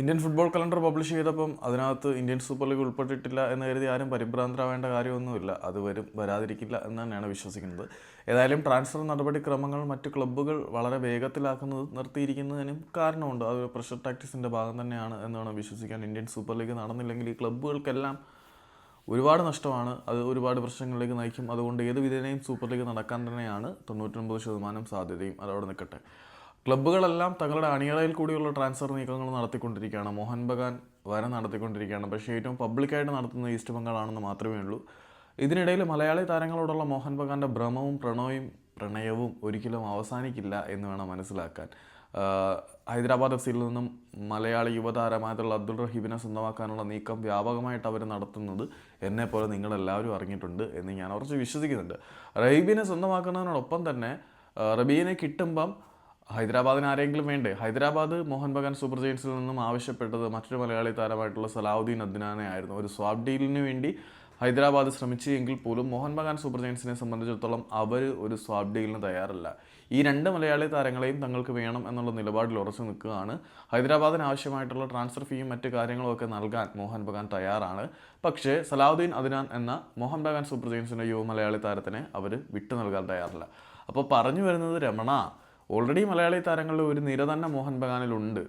Indian football calendar publish ചെയ്തപ്പം അതിനകത്ത് Indian super league ഉൾപ്പെട്ടിട്ടില്ല എന്ന് കരുതി ആരും പരിഭ്രാന്തരാവേണ്ട കാര്യമൊന്നുമില്ല. അത് വരും വരാതിരിക്കില്ല എന്ന് തന്നെയാണ് വിശ്വസിക്കുന്നത്. ഏതായാലും ട്രാൻസ്ഫർ നടപടിക്രമങ്ങൾ മറ്റ് ക്ലബ്ബുകൾ വളരെ വേഗത്തിലാക്കുന്നത് നിർത്തിയിരിക്കുന്നതിനും കാരണമുണ്ട്. അത് പ്രഷർ ടാക്ടിക്സിന്റെ ഭാഗം തന്നെയാണ് എന്നാണ് വിശ്വസിക്കാൻ. ഇന്ത്യൻ സൂപ്പർ ലീഗ് നടന്നില്ലെങ്കിൽ ഈ ക്ലബ്ബുകൾക്കെല്ലാം ഒരുപാട് നഷ്ടമാണ്. അത് ഒരുപാട് പ്രശ്നങ്ങളിലേക്ക് നയിക്കും. അതുകൊണ്ട് ഏത് വിധേനയും സൂപ്പർ ലീഗ് നടക്കാൻ തന്നെയാണ് തൊണ്ണൂറ്റൊൻപത് ശതമാനം സാധ്യതയും. അതവിടെ നിൽക്കട്ടെ. ക്ലബ്ബുകളെല്ലാം തങ്ങളുടെ അണിയറയിൽ കൂടിയുള്ള ട്രാൻസ്ഫർ നീക്കങ്ങൾ നടത്തിക്കൊണ്ടിരിക്കുകയാണ്. മോഹൻ ബഗാൻ വരെ നടത്തിക്കൊണ്ടിരിക്കുകയാണ്. പക്ഷേ ഏറ്റവും പബ്ലിക്കായിട്ട് നടത്തുന്ന ഈസ്റ്റ് ബംഗാളാണെന്ന് മാത്രമേ ഉള്ളൂ. ഇതിനിടയിൽ മലയാളി താരങ്ങളോടുള്ള മോഹൻ ബഗാന്റെ ഭ്രമവും പ്രണോയും പ്രണയവും ഒരിക്കലും അവസാനിക്കില്ല എന്ന് വേണം മനസ്സിലാക്കാൻ. ഹൈദരാബാദ് എഫ് സിയിൽ നിന്നും മലയാളി യുവതാരമായിട്ടുള്ള അബ്ദുൾ റഹീബിനെ സ്വന്തമാക്കാനുള്ള നീക്കം വ്യാപകമായിട്ട് അവർ നടത്തുന്നത് എന്നെപ്പോലെ പോലെ നിങ്ങളെല്ലാവരും അറിഞ്ഞിട്ടുണ്ട് എന്ന് ഞാൻ ഉറച്ച് വിശ്വസിക്കുന്നുണ്ട്. റഹീബിനെ സ്വന്തമാക്കുന്നതിനോടൊപ്പം തന്നെ റബീനെ കിട്ടുമ്പം ഹൈദരാബാദിന് ആരെങ്കിലും വേണ്ടേ? ഹൈദരാബാദ് മോഹൻ ബഗാൻ സൂപ്പർ ജയൻസിൽ നിന്നും ആവശ്യപ്പെട്ടത് മറ്റൊരു മലയാളി താരമായിട്ടുള്ള സലാഹുദ്ദീൻ അദ്നാനെ ആയിരുന്നു. ഒരു സ്വാബ് ഡീലിന് വേണ്ടി ഹൈദരാബാദ് ശ്രമിച്ചു എങ്കിൽ പോലും മോഹൻ ബഗാൻ സൂപ്പർ ജയൻസിനെ സംബന്ധിച്ചിടത്തോളം അവർ ഒരു സ്വാബ് ഡീലിന് തയ്യാറല്ല. ഈ രണ്ട് മലയാളി താരങ്ങളെയും തങ്ങൾക്ക് വേണം എന്നുള്ള നിലപാടിൽ ഉറച്ചു നിൽക്കുകയാണ്. ഹൈദരാബാദിന് ആവശ്യമായിട്ടുള്ള ട്രാൻസ്ഫർ ഫീയും മറ്റു കാര്യങ്ങളും ഒക്കെ നൽകാൻ മോഹൻ ബഗാൻ തയ്യാറാണ്. പക്ഷേ സലാഹുദ്ദീൻ അദ്നാൻ എന്ന മോഹൻ ബഗാൻ സൂപ്പർ ജയൻസിന്റെ യുവ മലയാളി താരത്തിനെ അവർ വിട്ടു നൽകാൻ തയ്യാറില്ല. അപ്പോൾ പറഞ്ഞു വരുന്നത് രമണ ഓൾറെഡി മലയാളി താരങ്ങളിൽ ഒരു നിര തന്നെ മോഹൻ ബഗാനിലുണ്ട്.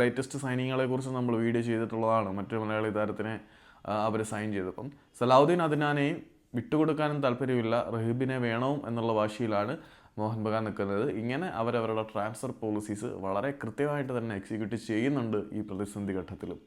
ലേറ്റസ്റ്റ് സൈനിങ്ങുകളെ കുറിച്ച് നമ്മൾ വീഡിയോ ചെയ്തിട്ടുള്ളതാണ്. മറ്റൊരു മലയാളി താരത്തിനെ അവർ സൈൻ ചെയ്തപ്പം. സലാഹുദ്ദീൻ അദ്നാനെയും വിട്ടുകൊടുക്കാനും താല്പര്യമില്ല. റഹീബിനെ വേണവും എന്നുള്ള വാശിയിലാണ് മോഹൻ ബഗാൻ നിൽക്കുന്നത്. ഇങ്ങനെ അവരവരുടെ ട്രാൻസ്ഫർ പോളിസീസ് വളരെ കൃത്യമായിട്ട് തന്നെ എക്സിക്യൂട്ട് ചെയ്യുന്നുണ്ട് ഈ പ്രതിസന്ധി ഘട്ടത്തിലും.